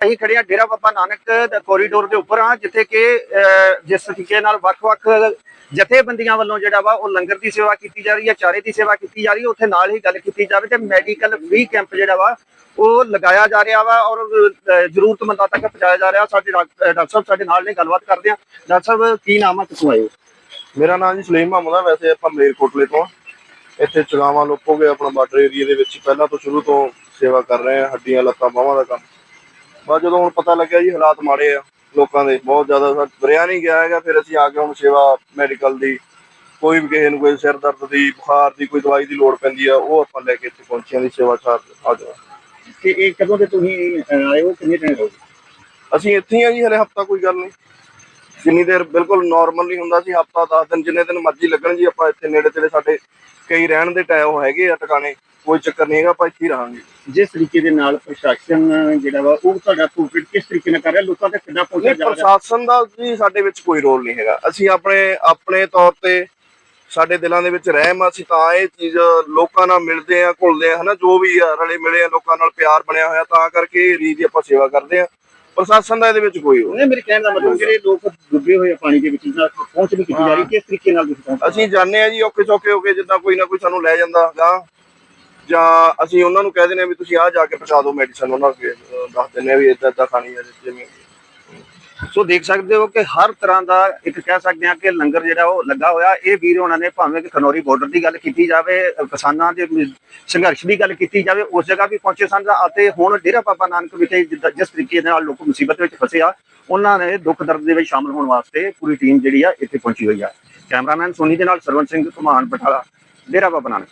ਅਸੀਂ ਖੜੇ ਆ ਡੇਰਾ ਬਾਬਾ ਨਾਨਕ ਦੇ ਕੋਰੀਡੋਰ ਦੇ ਉੱਪਰ ਆ ਜਿੱਥੇ ਕਿ ਜਿਸ ਤਰੀਕੇ ਨਾਲ ਵੱਖ-ਵੱਖ ਜਥੇਬੰਦੀਆਂ ਵੱਲੋਂ ਜਿਹੜਾ ਵਾ ਉਹ ਲੰਗਰ ਦੀ ਸੇਵਾ ਕੀਤੀ ਜਾ ਰਹੀ ਹੈ, ਚਾਰੇ ਦੀ ਸੇਵਾ ਕੀਤੀ ਜਾ ਰਹੀ ਹੈ, ਉੱਥੇ ਨਾਲ ਹੀ ਗੱਲ ਕੀਤੀ ਜਾਵੇ ਤੇ ਮੈਡੀਕਲ ਫ੍ਰੀ ਕੈਂਪ ਜਿਹੜਾ ਵਾ ਉਹ ਲਗਾਇਆ ਜਾ ਰਿਹਾ ਵਾ ਔਰ ਜ਼ਰੂਰਤਮੰਦਾਂ ਤੱਕ ਪਹੁੰਚਾਇਆ ਜਾ ਰਿਹਾ। ਸਾਡੇ ਡਾਕਟਰ ਸਾਹਿਬ ਸਾਡੇ ਨਾਲ ਨੇ, ਗੱਲਬਾਤ ਕਰਦੇ ਆ ਡਾਕਟਰ ਸਾਹਿਬ, ਕੀ ਨਾਮ ਆ ਕਿੱਥੋਂ ਆਏ ਮੇਰਾ ਨਾਮ ਜੀ ਸਲੀਮ ਮੁਹੰਮਦ ਆ ਵੈਸੇ ਆਪਾਂ ਮਲੇਰਕੋਟਲੇ ਤੋਂ ਇੱਥੇ ਚਗਾਵਾਂ ਲੋਪੋਗੇ ਆਪਣਾ ਬਾਰਡਰ ਏਰੀਆ ਦੇ ਵਿੱਚ, ਪਹਿਲਾਂ ਤੋਂ ਸ਼ੁਰੂ ਤੋਂ ਸੇਵਾ ਕਰ ਰਹੇ ਆ ਹੱਡੀਆਂ, ਲੱਤਾਂ, ਬਾਹਾਂ ਦਾ ਕੰਮ। ਬਸ ਜਦੋਂ ਹੁਣ ਪਤਾ ਲੱਗਿਆ ਜੀ ਹਾਲਾਤ ਮਾੜੇ ਆ ਲੋਕਾਂ ਦੇ ਬਹੁਤ ਜ਼ਿਆਦਾ ਵਰਿਆ ਨਹੀਂ ਗਿਆ ਹੈਗਾ ਫਿਰ ਅਸੀਂ ਆ ਕੇ ਹੁਣ ਸੇਵਾ ਮੈਡੀਕਲ ਦੀ ਕੋਈ ਵੀ ਕਿਸੇ ਨੂੰ ਕੋਈ ਸਿਰ ਦਰਦ ਦੀ ਬੁਖਾਰ ਦੀ ਕੋਈ ਦਵਾਈ ਦੀ ਲੋੜ ਪੈਂਦੀ ਆ ਉਹ ਆਪਾਂ ਲੈ ਕੇ ਇੱਥੇ ਪਹੁੰਚਿਆਂ ਦੀ ਸੇਵਾ ਸਾਰ ਆ ਜਾਓ। ਕਿ ਇਹ ਕਦੋਂ ਦੇ ਤੁਸੀਂ ਆਏ ਹੋ ਕਿੰਨੇ ਦਿਨ ਹੋ ਗਏ? ਅਸੀਂ ਇੱਥੇ ਆ ਜੀ ਹਲੇ ਹਫਤਾ ਕੋਈ ਗੱਲ ਨਹੀਂ। ਜਿੰਨੀ ਦੇਰ ਬਿਲਕੁਲ ਨਾਰਮਲ ਨਹੀਂ ਹੁੰਦਾ ਸੀ ਹਫਤਾ 10 ਦਿਨ ਜਿੰਨੇ ਦਿਨ ਮਰਜ਼ੀ ਲੱਗਣ ਜੀ ਆਪਾਂ ਇੱਥੇ ਨੇੜੇ ਤੇੜੇ ਸਾਡੇ ਕਈ ਰਹਿਣ ਦੇ ਟਾਈਮ ਹੈਗੇ ਆ ਟਿਕਾਣੇ ਕੋਈ ਚੱਕਰ ਨਹੀਂ ਹੈਗਾ ਆਪਾਂ ਇੱਥੇ ਹੀ ਰਹਾਂਗੇ। ਜਿਸ ਤਰੀਕੇ ਦੇ ਨਾਲ ਪ੍ਰਸ਼ਾਸਨ ਜਿਹੜਾ ਵਾ ਉਹ ਤੁਹਾਡਾ ਟ੍ਰੀਟਮੈਂਟ ਕਿਸ ਤਰੀਕੇ ਨਾਲ ਕਰ ਰਿਹਾ? ਲੋਕਾਂ ਤੱਕ ਕਿੱਦਾਂ ਪਹੁੰਚਿਆ ਜਾ ਰਿਹਾ? ਪ੍ਰਸ਼ਾਸਨ ਦਾ ਜੀ ਸਾਡੇ ਵਿੱਚ ਕੋਈ ਰੋਲ ਨਹੀਂ ਹੈਗਾ। ਅਸੀਂ ਆਪਣੇ ਆਪਣੇ ਤੌਰ ਤੇ ਸਾਡੇ ਦਿਲਾਂ ਦੇ ਵਿੱਚ ਰਹਿਮ ਆ ਅਸੀਂ ਤਾਂ ਇਹ ਚੀਜ਼ ਲੋਕਾਂ ਨਾਲ ਮਿਲਦੇ ਆ ਘੁਲਦੇ ਆ ਹਨਾ ਜੋ ਵੀ ਆ ਰਲੇ ਮਿਲੇ ਆ ਲੋਕਾਂ ਨਾਲ ਪਿਆਰ ਬਣਿਆ ਹੋਇਆ ਤਾਂ ਕਰਕੇ ਰੀਤ ਦੀ ਆਪਾਂ ਸੇਵਾ ਕਰਦੇ ਆ। ਪ੍ਰਸ਼ਾਸਨ ਦਾ ਇਹਦੇ ਵਿੱਚ ਕੋਈ ਰੋਲ ਉਹਨੇ ਮੇਰੇ ਕਹਿਣ ਦਾ ਮਤਲਬ ਜਿਹੜੇ ਲੋਕ ਡੁੱਬੇ ਹੋਏ ਆ ਪਾਣੀ ਦੇ ਵਿੱਚ ਜਿਹਨਾਂ ਤੱਕ ਪਹੁੰਚ ਨਹੀਂ ਕੀਤੀ ਜਾ ਰਹੀ ਕਿਸ ਤਰੀਕੇ ਨਾਲ ਤੁਸੀਂ ਪਹੁੰਚ ਅਸੀਂ ਜਾਣਦੇ ਆ ਜੀ ਔਖੇ ਸੌਖੇ ਹੋ ਕੇ ਜਿੱਦਾਂ ਕੋਈ ਨਾ ਕੋਈ ਸਾਨੂੰ ਲੈ ਜਾਂਦਾ ਗਾ। ਜਾਂ ਅਸੀਂ ਉਹਨਾਂ ਨੂੰ ਕਹਿ ਦਿੰਦੇ ਆ ਵੀ ਤੁਸੀਂ ਆ ਜਾ ਕੇ ਪਹੁੰਚਾ ਦਿਓ ਮੈਡੀਸਨ ਉਹਨਾਂ ਨੂੰ ਦੱਸ ਦਿੰਦੇ ਆ ਵੀ ਇਦਾਂ ਇਦਾਂ ਖਾਣੀ ਹੈ ਜਿਵੇਂ ਸੋ ਦੇਖ ਸਕਦੇ ਹੋ ਕਿ ਹਰ ਤਰ੍ਹਾਂ ਦਾ ਇੱਕ ਕਹਿ ਸਕਦੇ ਹਾਂ ਕਿ ਲੰਗਰ ਜਿਹੜਾ ਉਹ ਲੱਗਾ ਹੋਇਆ। ਇਹ ਵੀਰ ਉਹਨਾਂ ਨੇ ਭਾਵੇਂ ਕਿ ਖਨੌਰੀ ਬਾਰਡਰ ਦੀ ਗੱਲ ਕੀਤੀ ਜਾਵੇ ਕਿਸਾਨਾਂ ਦੇ ਸੰਘਰਸ਼ ਦੀ ਗੱਲ ਕੀਤੀ ਜਾਵੇ, ਉਸ ਜਗ੍ਹਾ ਵੀ ਪਹੁੰਚੇ ਸਨ ਅਤੇ ਹੁਣ ਡੇਰਾ ਬਾਬਾ ਨਾਨਕ ਵਿਖੇ ਜਿਸ ਤਰੀਕੇ ਦੇ ਨਾਲ ਲੋਕ ਮੁਸੀਬਤ ਵਿੱਚ ਫਸੇ ਆ, ਉਹਨਾਂ ਨੇ ਦੁੱਖ ਦਰਦ ਦੇ ਵਿੱਚ ਸ਼ਾਮਲ ਹੋਣ ਵਾਸਤੇ ਪੂਰੀ ਟੀਮ ਜਿਹੜੀ ਆ ਇੱਥੇ ਪਹੁੰਚੀ ਹੋਈ ਆ। ਕੈਮਰਾਮੈਨ ਸੋਨੀ ਦੇ ਨਾਲ ਸਰਵਨ ਸਿੰਘ ਘਮਾਨ ਬਟਾਲਾ ਡੇਰਾ ਬਾਬਾ ਨਾਨਕ।